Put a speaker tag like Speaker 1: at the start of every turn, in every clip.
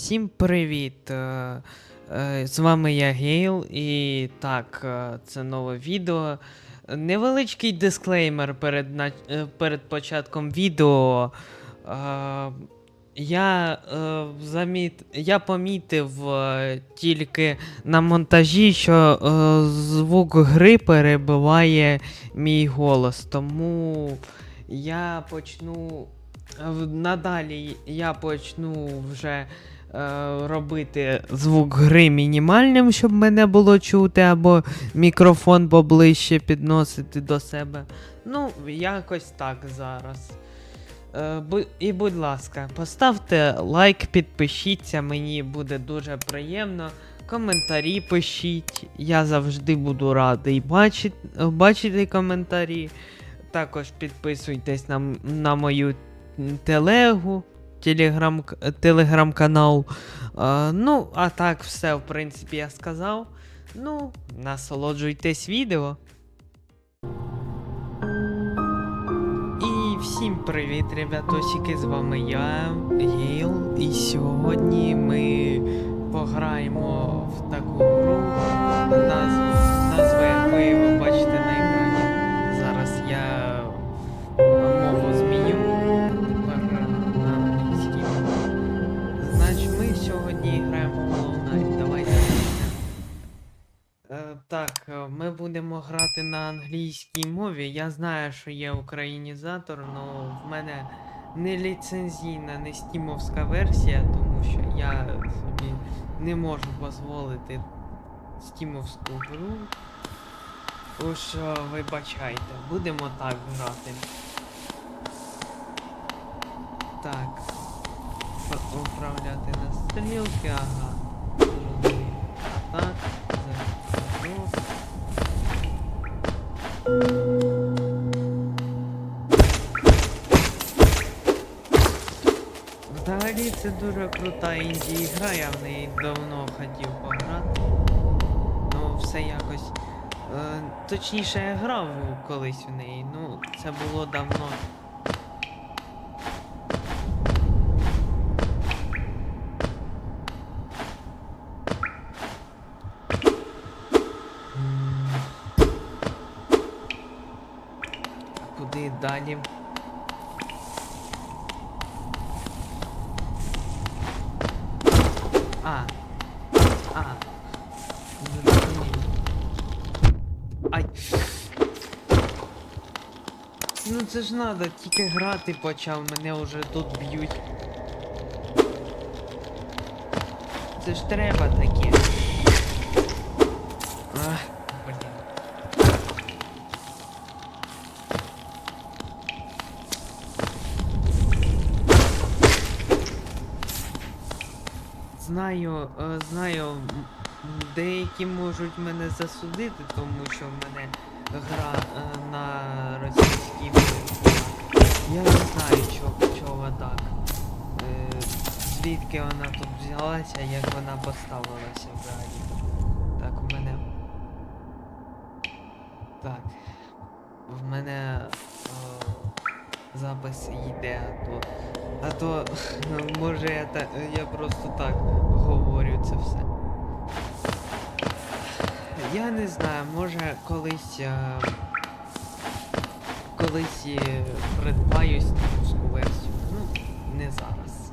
Speaker 1: Всім привіт! Е, е, З вами я Гейл, і так, е, це нове відео. Невеличкий дисклеймер перед, перед початком відео. Я, заміт... я помітив тільки на монтажі, що звук гри перебиває мій голос, тому я почну. Надалі я почну вже робити звук гри мінімальним, щоб мене було чути, або мікрофон поближче підносити до себе. Ну, якось так зараз. Е, і будь ласка, поставте лайк, підпишіться, мені буде дуже приємно. Коментарі пишіть. Я завжди буду радий бачити, бачити коментарі. Також підписуйтесь на, на мою телегу, телеграм, телеграм-канал. Е, ну, а так, все, в принципі, я сказав. Ну, насолоджуйтесь відео. І всім привіт, ребятосики, з вами я, Гейл, і сьогодні ми пограємо в таку гру. Назву, назву як ви бачите на Так, е, ми будемо грати на англійській мові. Я знаю, що є українізатор, але в мене не ліцензійна, не стімовська версія, тому що я собі не можу дозволити стімовську гру. Тож, е, вибачайте, будемо так грати. Так. Управляти на стрілки, ага. Так, Взагалі це дуже крута інді гра, я в неї давно хотів пограти. Ну, все якось. Е, точніше, я грав колись в неї, ну, це було давно. Куди далі? А. А. Ай. Ну це ж надо, тільки грати почав, мене вже тут б'ють. Це ж треба таке. Знаю, е, знаю, деякі можуть мене засудити, тому що в мене гра е, на російській мові. Я не знаю, чого, чого так. Е, звідки вона тут взялася, як вона поставилася взагалі. Так, у мене. Так. В мене запис йде, а то. А то може я та я просто так говорю це все. Я не знаю, може колись. е, Колись е, придбаю стімовську версію. Ну, не зараз.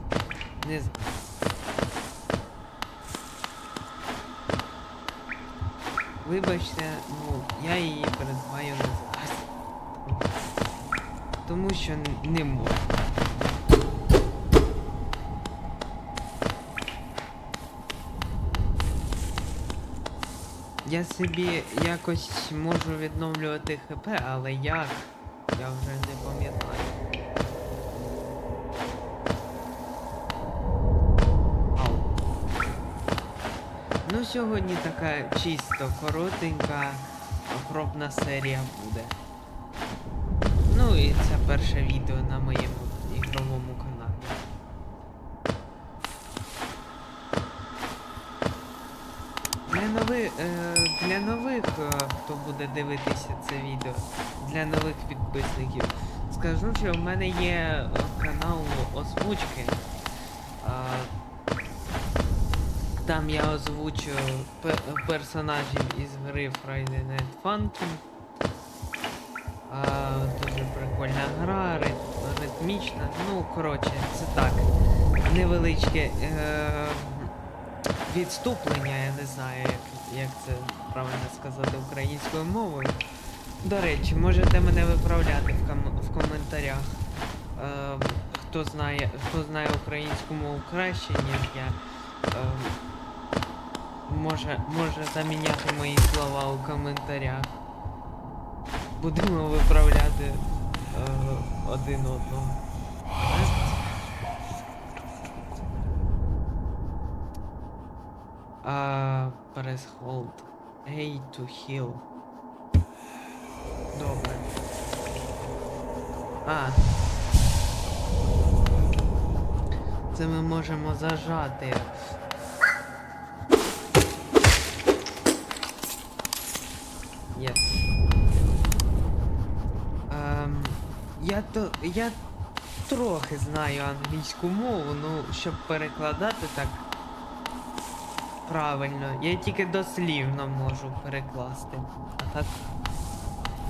Speaker 1: Не зараз. Вибачте, ну, я її придбаю не зараз. Тому що не можу. Я собі якось можу відновлювати ХП, але як? Я вже не пам'ятаю. Ну, сьогодні така чисто коротенька пробна серія буде. Ну і це перше відео на моєму ігровому каналі. Для нових, е, для нових, е, хто буде дивитися це відео, для нових підписників, скажу, що в мене є е, канал озвучки. Там я озвучу персонажів із гри Friday Night Funkin'. А, дуже прикольна гра, рит- ритмічна. Ну, коротше, це так. Невеличке е- відступлення, я не знаю, як, як це правильно сказати українською мовою. До речі, можете мене виправляти в, ком- в коментарях. Е, хто знає, хто знає українську мову краще, ніж я. Е, може, може заміняти мої слова у коментарях. Будемо виправляти е, один одного. А, press hold. A to heal. Добре. А. Це ми можемо зажати. Єс. Ем, я то. Я трохи знаю англійську мову, ну, щоб перекладати так правильно. Я тільки дослівно можу перекласти. А так.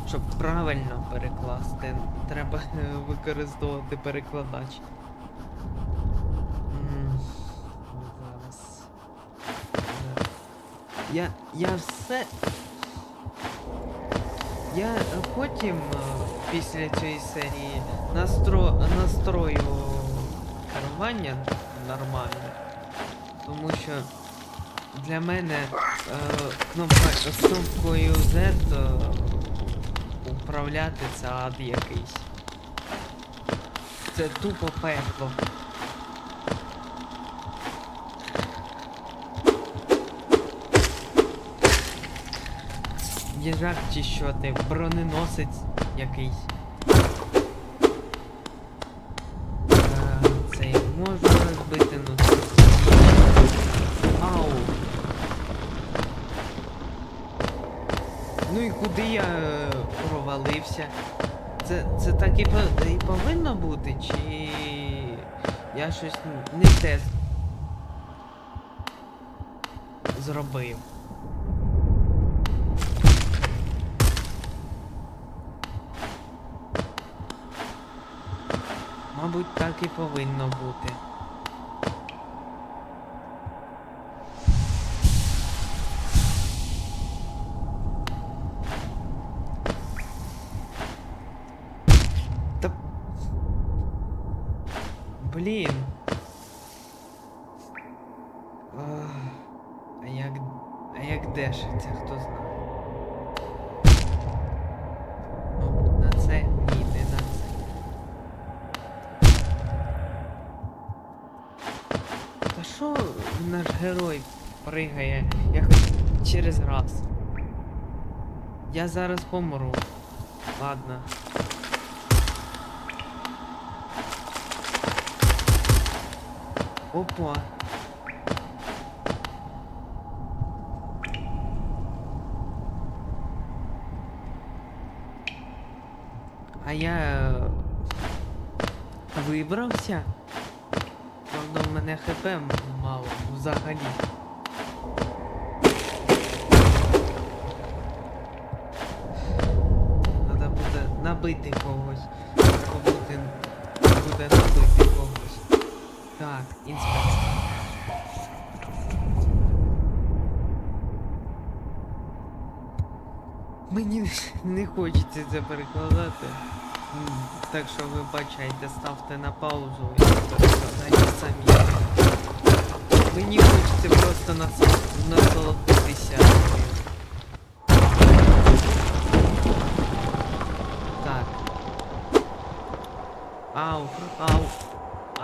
Speaker 1: Щоб правильно перекласти, треба е, використовувати перекладач. Я. Я все. Я е, потім е, після цієї серії настро... настрою керування нормально. Тому що для мене е, кнопка кнопкою Z е, управляти це ад якийсь. Це тупо пекло. Їжак чи що ти, броненосець якийсь. Е, Цей можу розбити, ну. Ау. Ну і куди я е, провалився? Це, це так і, і повинно бути, чи я щось не те зробив? Мабуть, так і повинно бути. Та... Блін. А як... А як дешиться, хто знає. Наш герой пригає якось через раз? Я зараз помру. Ладно. Опа. А я е, вибрався. Мене хп мало взагалі. Треба буде набити когось. Буде, буде набити когось. Так, інспекція. Мені не хочеться це перекладати. Так що вибачайте, ставте на паузу і перекладайте самі. Мені хочеться просто нас- насолодитися. Так. Ау, ау. А.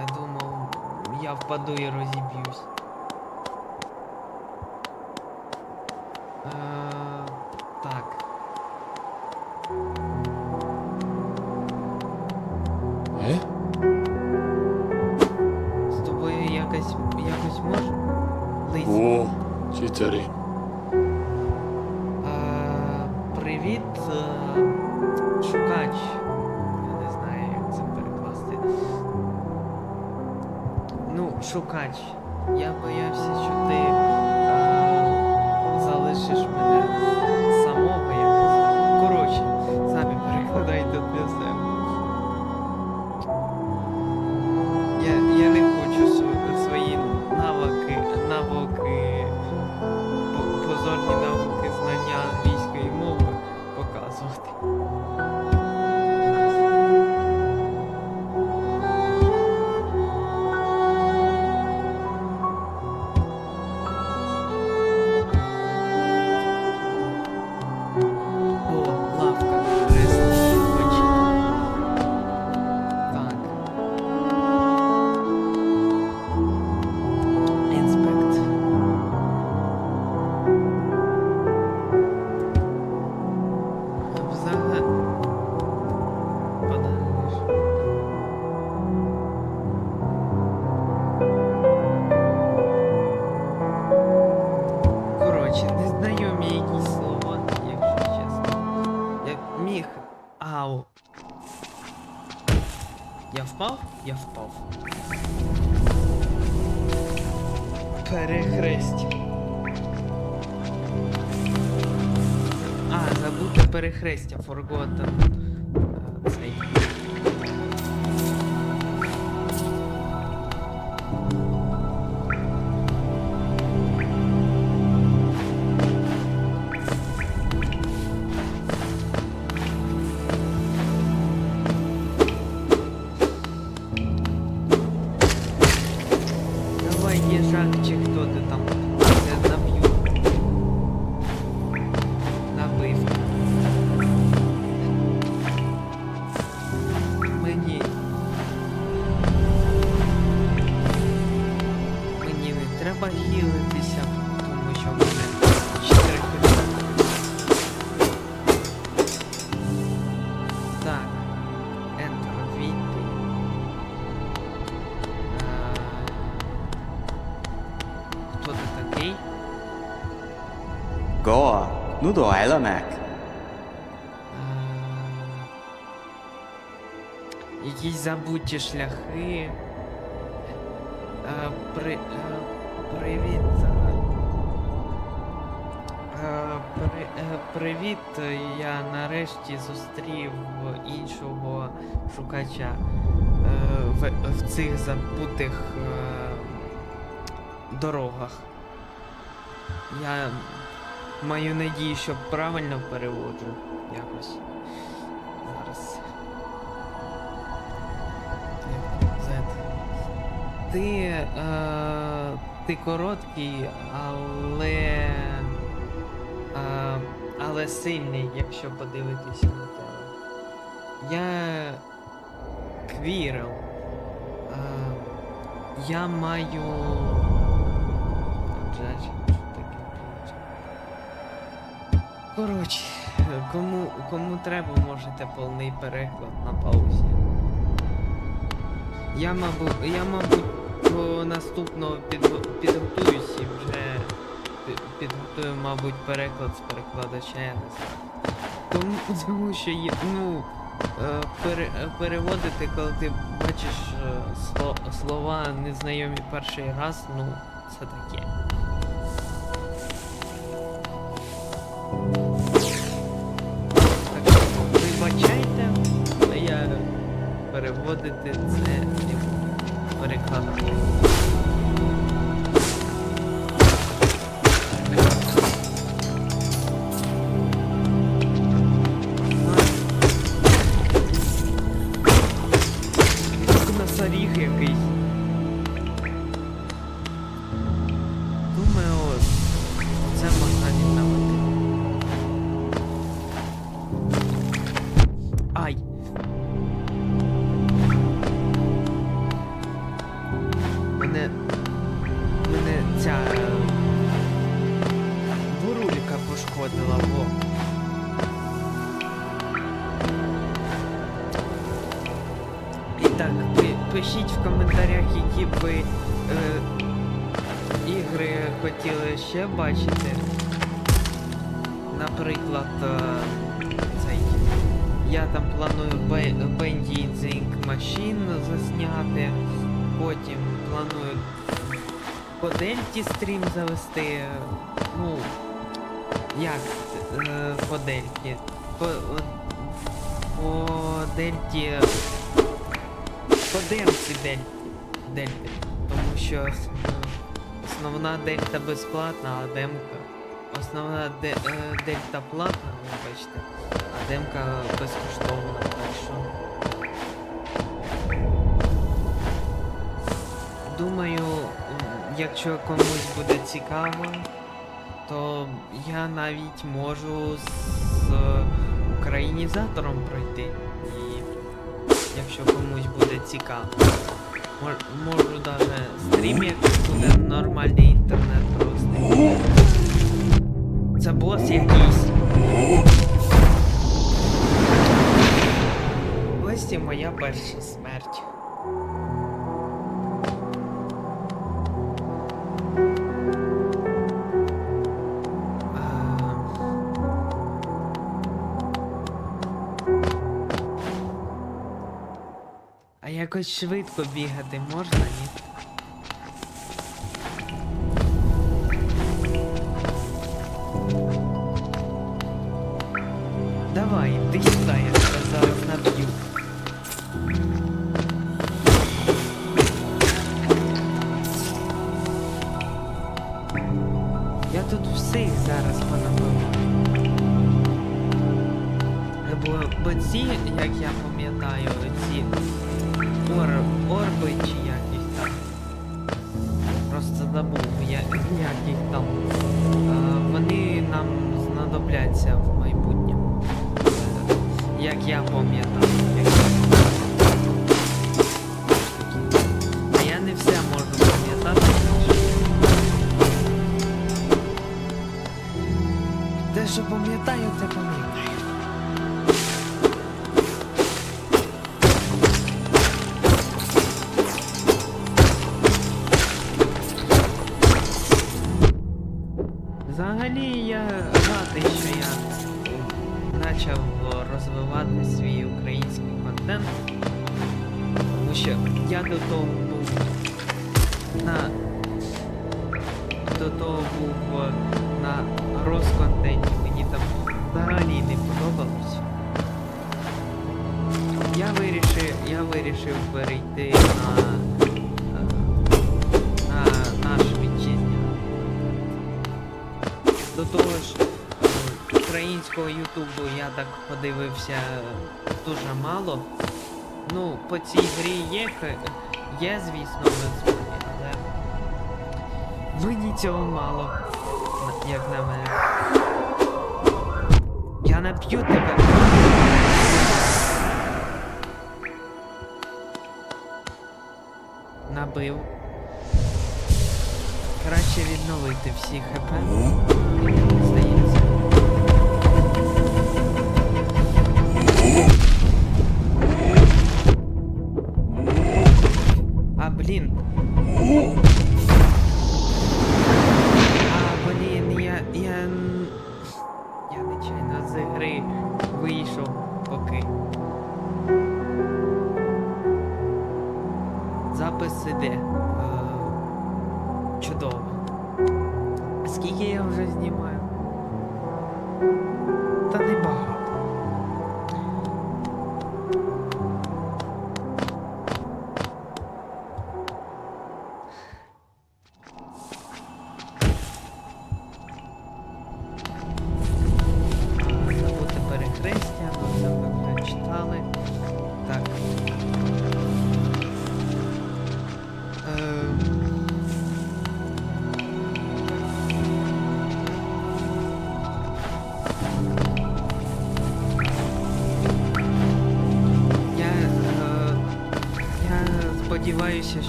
Speaker 1: Я думав, я впаду і розіб'юсь. Е, А, забути перехрестя, forgotten. е, Цей.
Speaker 2: Goa, nu doyle
Speaker 1: meg! Якісь забуті шляхи. А, при... А, привіт. А, при, а, привіт, я нарешті зустрів іншого шукача а, в, в цих забутих а, дорогах. Я маю надію, що правильно переводжу якось. Зараз. Z. Ти. Е, ти короткий, але. Е, але сильний, якщо подивитися на тебе. Я. Квірел. Е, я маю. Джадж, Коротше, кому, кому треба, можете повний переклад на паузі. Я, мабуть, я, мабуть, до наступного підго- підготуюсь і вже підготую, мабуть, переклад з перекладача, я не знаю. Тому, тому що є, ну, е, пере, переводити, коли ти бачиш е, сло, слова незнайомі перший раз, ну, це таке. Переводити це. Перекладати. Цей. Я там планую Бе- Bending Machine засняти. Потім планую по дельті стрім завести. Ну. Як е, по дельті? По, по дельті. По демці дель, дельти. Тому що основна дельта безплатна, а демка. Основна де, е, дельта платна, вибачте, а демка безкоштовна, так що. Думаю, якщо комусь буде цікаво, то я навіть можу з українізатором пройти. І якщо комусь буде цікаво. Мож- Можу даже стрім, якщо буде нормальний інтернет просто. Це бос якийсь. Ось і моя перша смерть. А якось швидко бігати можна, ні? Ці, як я пам'ятаю, ці ор, орби чи якісь там. Просто забув, я, як їх там. А, вони нам знадобляться в майбутньому. Е, Як я пам'ятаю. Як я... на до того був е, на розконтенті, мені там взагалі не подобалось. Я вирішив, я вирішив перейти на, е, на наш вітчизняний. До того ж, українського ютубу я так подивився дуже мало. Ну, по цій грі є, є звісно, мені цього мало, як на мене. Я нап'ю тебе. Набив. Краще відновити всі хп.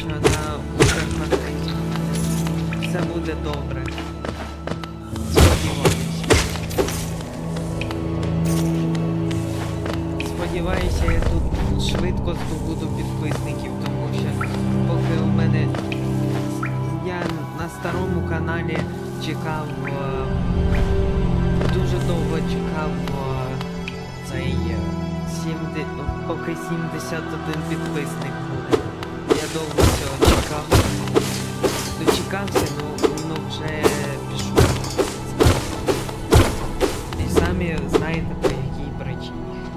Speaker 1: Що на Укрконтенті все буде добре. Сподіваюся. Сподіваюся, я тут швидко здобуду підписників, тому що поки у мене я на старому каналі чекав е, дуже довго чекав е, цей е, 70, поки 71 підписник знаєте по якій причині.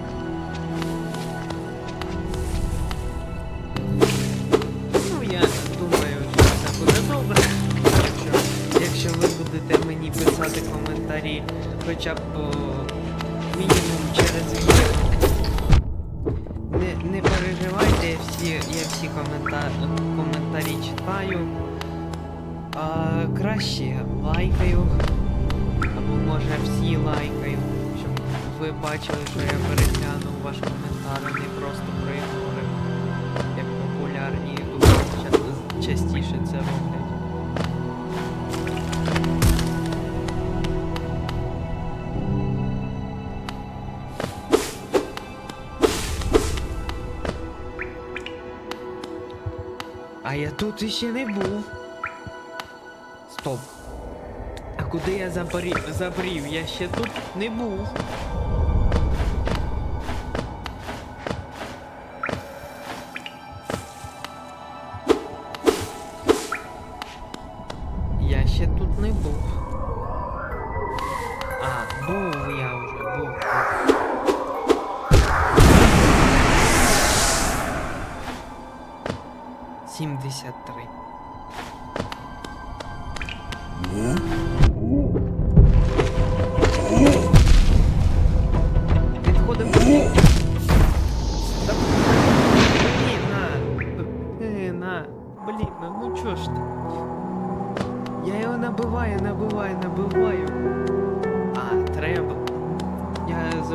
Speaker 1: Бачили, що я переглянув ваш коментар, не просто проігнорив. Як популярні ютубери ча- частіше це роблять. А я тут іще не був. Стоп. А куди я забрів, забрів? Я ще тут не був.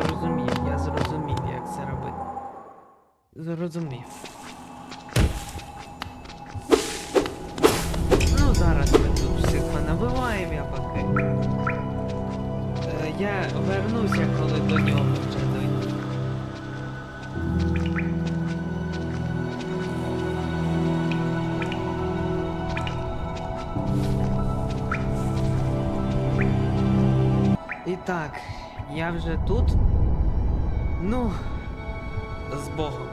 Speaker 1: Зрозумів, я зрозумів, як це робити. Зрозумів. Ну, зараз ми тут всіх понабиваємо, я поки. Е, Я вернуся, коли до нього вже дойду. І так, я вже тут. Ну, з Богом,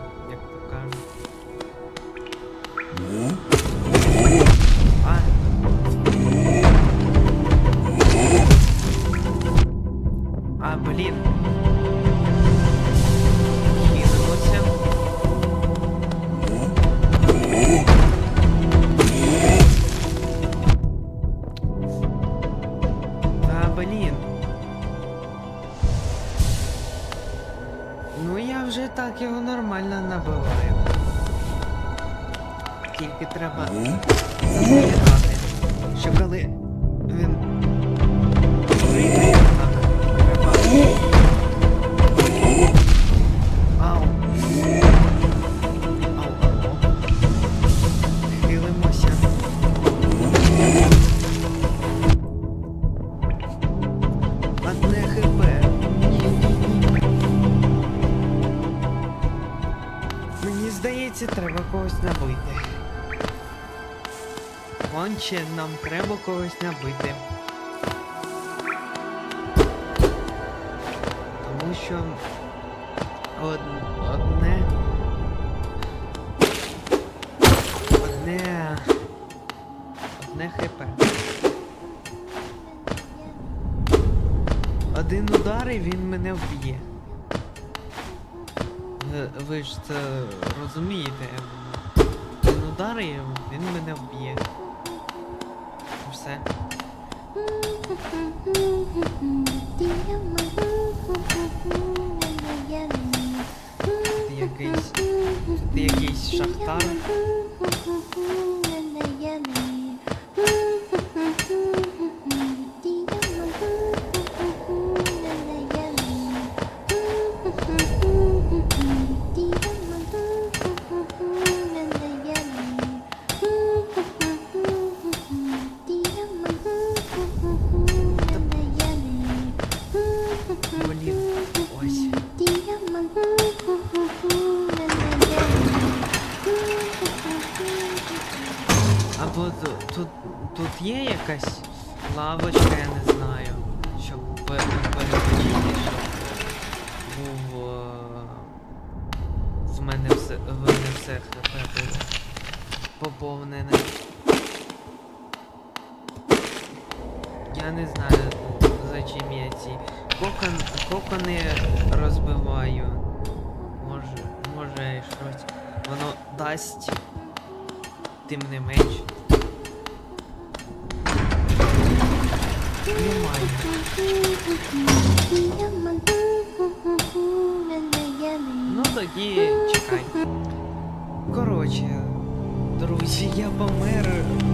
Speaker 1: Тільки треба запам'ятати, що Конче нам треба когось набити. Тому що од... одне. Одне. Одне хп. Один удар і він мене вб'є. Ви, ж це розумієте. Один удар і він мене вб'є. Ти якийсь. Ти якийсь шахтар. Коротше, друзі, я помер,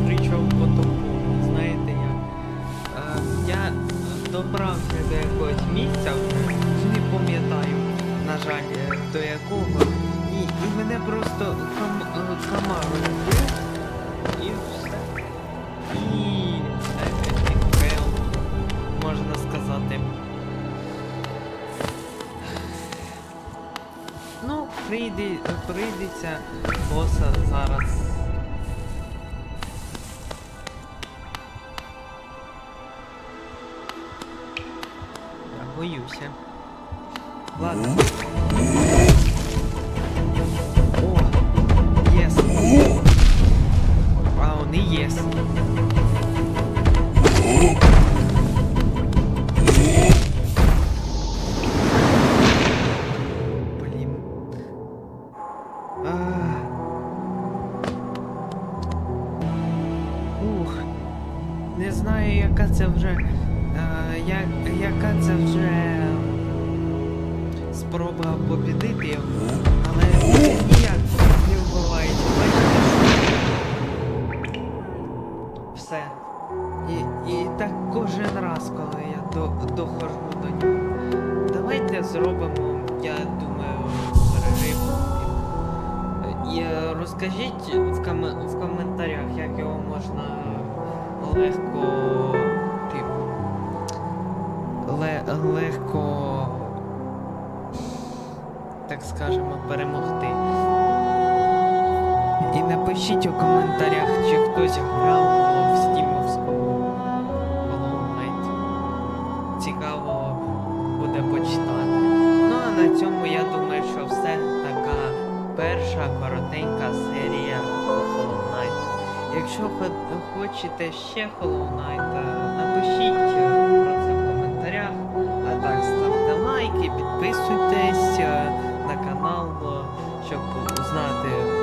Speaker 1: причому по тому, знаєте як. Е, я добрався до якогось місця, не пам'ятаю, на жаль, до якого. І, і мене просто кам, е, прийде, прийдеться боса зараз. Я боюся. Ладно. О, єс. А, вони єс. Так скажемо, перемогти. І напишіть у коментарях, чи хтось грав в стімовську Hollow Цікаво буде почитати. Ну а на цьому я думаю, що все така перша коротенька серія Hollow Knight. Якщо хочете ще Hollow Knight, напишіть е, про це в коментарях. А так ставте лайки, підписуйтесь щоб знати